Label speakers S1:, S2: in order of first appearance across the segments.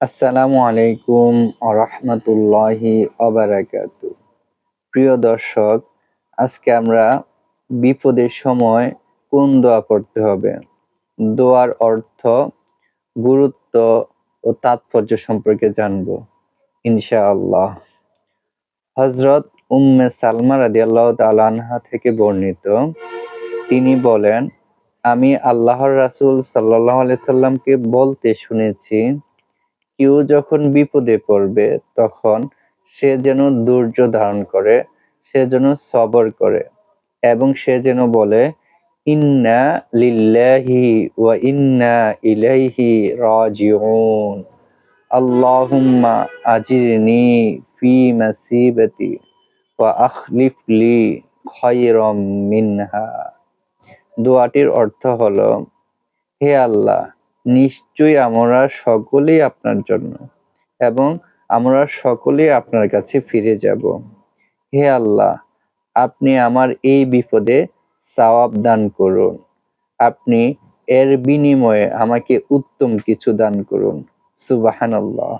S1: আসসালামু আলাইকুম আরহামতুল্লাহি অবারাকাতু প্রিয় দর্শক, আজকে আমরা বিপদের সময় কোন দোয়া করতে হবে? দোয়ার অর্থ গুরুত্ব ও তাৎপর্য সম্পর্কে জানব, ইনশাআল্লাহ। হজরত উম্মে সালমা রাদিয়াল্লাহু তাআলা আনহা থেকে বর্ণিত, তিনি বলেন, আমি আল্লাহর রাসুল সাল্লাল্লাহু আলাইহি সাল্লামকে বলতে শুনেছি কেউ যখন বিপদে পড়বে, তখন সে যেন ধৈর্য ধারণ করে, সে যেন সবর করে এবং সে যেন বলে, ইন্না লিল্লাহি ওয়া ইন্না ইলাইহি রাজিউন। আল্লাহুম্মা আজিরনি ফি মাসিবাতি ওয়া আখলিফ লি খায়রাম মিনহা। দোয়াটির অর্থ হলো, হে আল্লাহ নিশ্চয়ই আমরা সকলেই আপনার জন্য এবং আমরা সকলেই আপনার কাছে ফিরে যাব। হে আল্লাহ, আপনি আমার এই বিপদে সওয়াব দান করুন। আপনি এর বিনিময়ে আমাকে উত্তম কিছু দান করুন। সুবাহানাল্লাহ।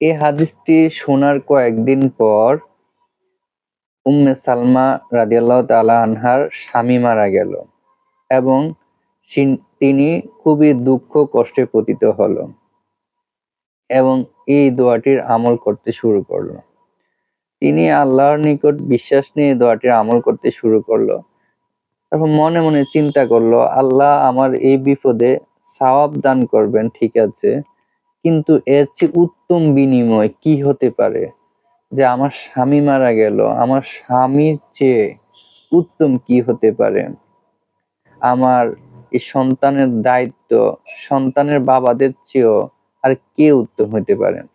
S1: এই হাদিসটি শোনার কয়েকদিন পর উম্মে সালমা রাদিয়াল্লাহু তাআলা আনহার স্বামী মারা গেল এবং তিনি খুবই দুঃখ কষ্টে পতিত হলো এবং এই দোয়াটির আমল করতে শুরু করল। তিনি আল্লাহর নিকট বিশ্বাস নিয়ে দোয়াটির আমল করতে শুরু করল। তখন মনে মনে চিন্তা করল, আল্লাহ আমার এই বিপদে সওয়াব দান করবেন, ঠিক আছে, কিন্তু এর চেয়ে উত্তম বিনিময় কি হতে পারে? যে আমার স্বামী মারা গেল, আমার স্বামীর চেয়ে উত্তম কি হতে পারে? আমার সন্তানের দায়িত্ব, সন্তানের বাবাদের চেয়েও আর কে উত্তম হতে পারেন?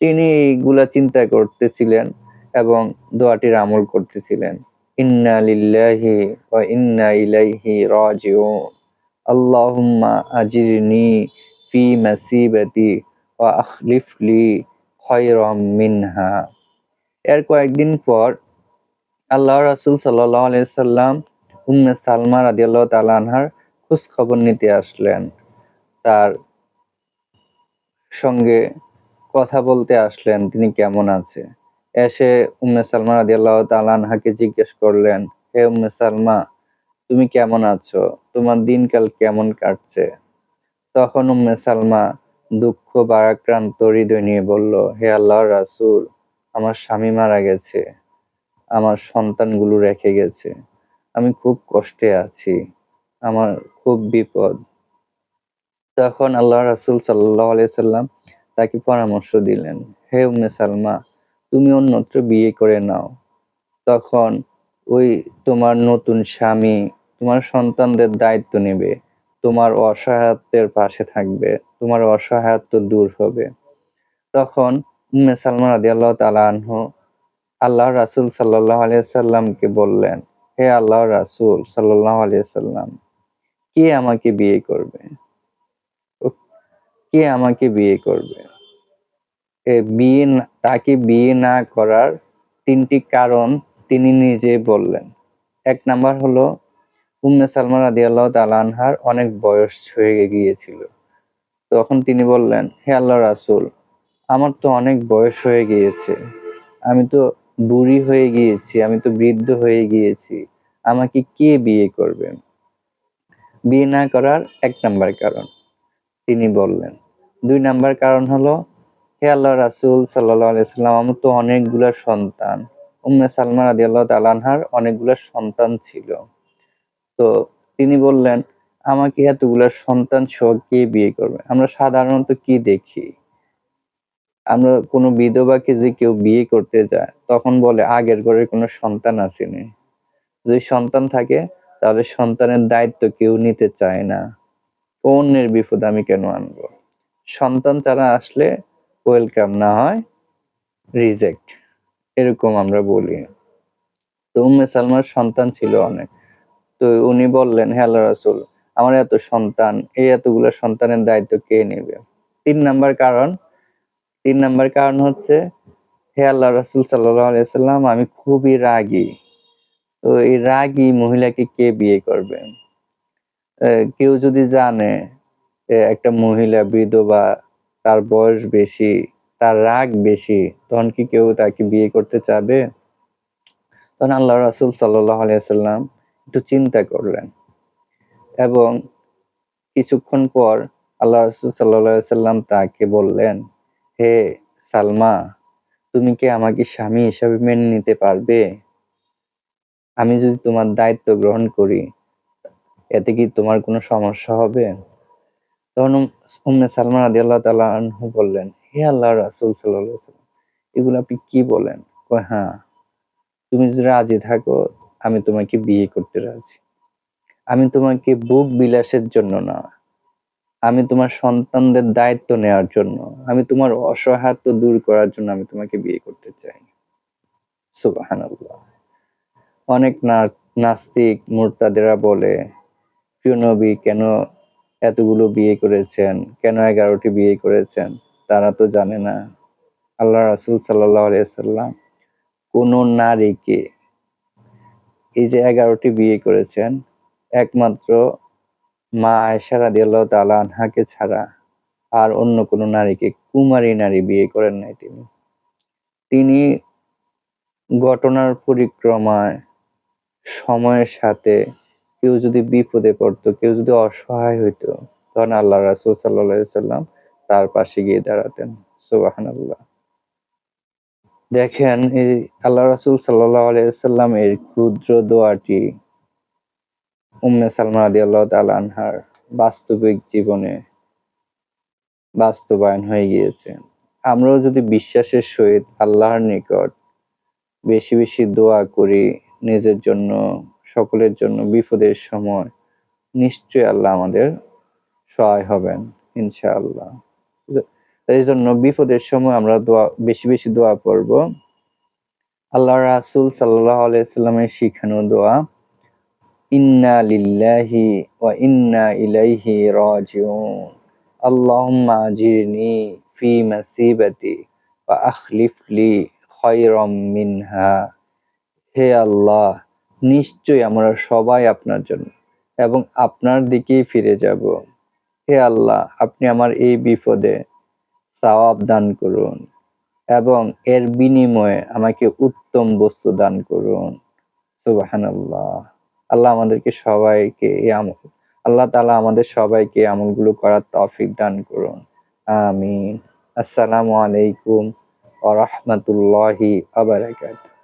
S1: তিনি এইগুলা চিন্তা করতেছিলেন এবং দোয়াটির আমল করতেছিলেন। ইন্না লিল্লাহি ওয়া ইন্না ইলাইহি রাজিউন। আল্লাহুম্মা আজিরনি ফি মাসিবাতি ওয়া আখলিফ লি খায়রাম মিনহা। এর কয়েকদিন পর আল্লাহ রাসূল সাল্লাল্লাহু আলাইহি সাল্লাম উম্মে সালমা রাদিয়াল্লাহু তাআলা আনহার খোঁজ খবর নিতে আসলেন। তার সঙ্গে কথা বলতে আসলেন, তিনি কেমন আছে? এসে উম্মে সালমা রাদিয়াল্লাহু তাআলা আনহাকে জিজ্ঞেস করলেন, হে উম্মে সালমা, তুমি কেমন আছো? তোমার দিনকাল কেমন কাটছে? তখন উম্মে সালমা দুঃখ বারাক্রান্ত হৃদয় নিয়ে বলল, হে আল্লাহর রাসূল, আমার স্বামী মারা গেছে, আমার সন্তানগুলো রেখে গেছে, আমি খুব কষ্টে আছি, আমার খুব বিপদ। তখন আল্লাহ রাসুল সাল্লাহ সাল্লাম তাকে পরামর্শ দিলেন, হে উম্মে সালমা, তুমি অন্যত্র বিয়ে করে নাও। তখন ওই তোমার নতুন স্বামী তোমার সন্তানদের দায়িত্ব নেবে, তোমার অসহায়ত্বের পাশে থাকবে, তোমার অসহায়ত্ব দূর হবে। তখন উম্মে সালমা রাদি আল্লাহ তালা আনহু আল্লাহ রাসুল সাল্লাহ আলিয়া সাল্লামকে বললেন, হে আল্লাহ রাসুল সাল্লাহ আলিয়া সাল্লাম কে আমাকে বিয়ে করবে? কে আমাকে বিয়ে করবে? বিয়ে তাকে বিয়ে না করার তিনটি কারণ তিনি নিজে বললেন। এক নাম্বার হলো, উম্মে সালমা রাদি আল্লাহ তালানহার অনেক বয়স হয়ে গিয়েছিল। তখন তিনি বললেন, হে আল্লাহ রাসুল, আমার তো অনেক বয়স হয়ে গিয়েছে। আমি তো বুড়ি হয়ে গিয়েছি, আমি তো বৃদ্ধ হয়ে গিয়েছি। আমাকে কে বিয়ে করবে? বিয়ে না করার এক নাম্বার কারণ, তিনি বললেন। দুই নাম্বার কারণ হলো, হে আল্লাহ রাসুল সাল্লাহ আমার তো অনেকগুলা সন্তান। উম্মে সালমা রাদি আল্লাহ তালানহার অনেকগুলা সন্তান ছিল। তো তিনি বললেন, আমাকে এতগুলা সন্তান সহ কে বিয়ে করবে? আমরা সাধারণত কি দেখি? আমরা কোনো বিধবাকে যে কেউ বিয়ে করতে যায়, তখন বলে আগের ঘরে কোনো সন্তান আসেনি। যদি সন্তান থাকে তাহলে সন্তানের দায়িত্ব কেউ নিতে চায় না। অন্যের বিপদ আমি কেন আনব? সন্তান তারা আসলে ওয়েলকাম না হয় রিজেক্ট এরকম আমরা বলি। তো উম্মে সালমার সন্তান ছিল অনেক। তো উনি বললেন হ্যাঁ রাসুল, আমার এত সন্তান, এই এতগুলো সন্তানের দায়িত্ব কে নেবে? তিন নাম্বার কারণ, তিন নাম্বার কারণ হচ্ছে, হে আল্লাহ রাসুল সাল্লাম আমি খুবই রাগী। তো এই রাগী মহিলাকে কে বিয়ে করবে? কেউ যদি জানে একটা মহিলা বিধবা, তার বয়স বেশি, তার রাগ বেশি, তখন কি কেউ তাকে বিয়ে করতে চাবে? তখন আল্লাহ রাসুল সাল্লাহ আলিয়াল্লাম একটু চিন্তা করলেন এবং কিছুক্ষণ পর আল্লাহ রসুল সাল্লাহ সাল্লাম তাকে বললেন, হে সালমা, তুমি কি আমাকে স্বামী হিসাবে মেনে নিতে পারবে? আমি যদি তোমার দায়িত্ব গ্রহণ করি, এতে কি তোমার কোনো সমস্যা হবে? তখন উম্মে সালমান আদি আল্লাহ তালা বললেন, হে আল্লাহ রাসুল সাল্লাহ এগুলো আপনি কি বলেন? হ্যাঁ তুমি যদি রাজি থাকো, আমি তোমাকে বিয়ে করতে রাজি। আমি তোমাকে বুক বিলাসের জন্য না। আমি তোমার সন্তানদের দায়িত্ব নেওয়ার জন্য। আমি তোমার অসহায়ত্ব দূর করার জন্য আমি তোমাকে বিয়ে করতে চাই। সুবাহানাল্লাহ। অনেক নাস্তিক মুরতাদেরা বলে, প্রিয় নবী, কেন এতগুলো বিয়ে করেছেন? কেন এগারোটি বিয়ে করেছেন? তারা তো জানে না। আল্লাহ রাসুল সাল্লাম কোন নারীকে এই যে এগারোটি বিয়ে করেছেন, একমাত্র মা আয়সা রাদিয়াল্লাহ তাআলা আনহাকে ছাড়া আর অন্য কোনো নারীকে কুমারী নারী বিয়ে করেন নাই তিনি। তিনি ঘটনার পরিক্রমায় সময়ের সাথে কেউ যদি বিপদে পড়তো, কেউ যদি অসহায় হইতো, তখন আল্লাহ রাসুল সাল্লাহ সাল্লাম তার পাশে গিয়ে দাঁড়াতেন। সুবাহান আল্লাহ দেখেন, এই আল্লাহ রাসুল সাল্লাহ আলাইসাল্লাম এর ক্ষুদ্র দোয়াটি উম্মে সালমা রাদি আল্লাহ আনহার বাস্তবিক জীবনে বাস্তবায়ন হয়ে গিয়েছে। আমরাও যদি বিশ্বাসের সহিত আল্লাহর নিকট বেশি বেশি দোয়া করি নিজের জন্য, সকলের জন্য বিপদের সময় নিশ্চয়ই আল্লাহ আমাদের সহায় হবেন, ইনশাআল্লাহ। এই জন্য বিপদের সময় আমরা দোয়া, বেশি বেশি দোয়া করব আল্লাহ রাসুল সাল্লাহ আলাইসাল্লামের শিখানো দোয়া, ইন্না লিল্লাহি ওয়া ইন্না ইলাইহি রাজিউন। আজিরনি ফি মাসিবাতি ওয়া আখলিফ লি খায়রাম মিনহা। হে আল্লাহ, নিশ্চয়ই আমরা সবাই আপনার জন্য এবং আপনার দিকেই ফিরে যাব। হে আল্লাহ, আপনি আমার এই বিপদে সওয়াব দান করুন এবং এর বিনিময়ে আমাকে উত্তম বস্তু দান করুন। সুবাহানাল্লাহ। আল্লাহ আমাদেরকে সবাইকে এই আমল, আল্লাহ তালা আমাদের সবাইকে আমলগুলো করার তৌফিক দান করুন। আমিন। আসসালামু আলাইকুম ওয়া রাহমাতুল্লাহি ওয়া বারাকাতুহু।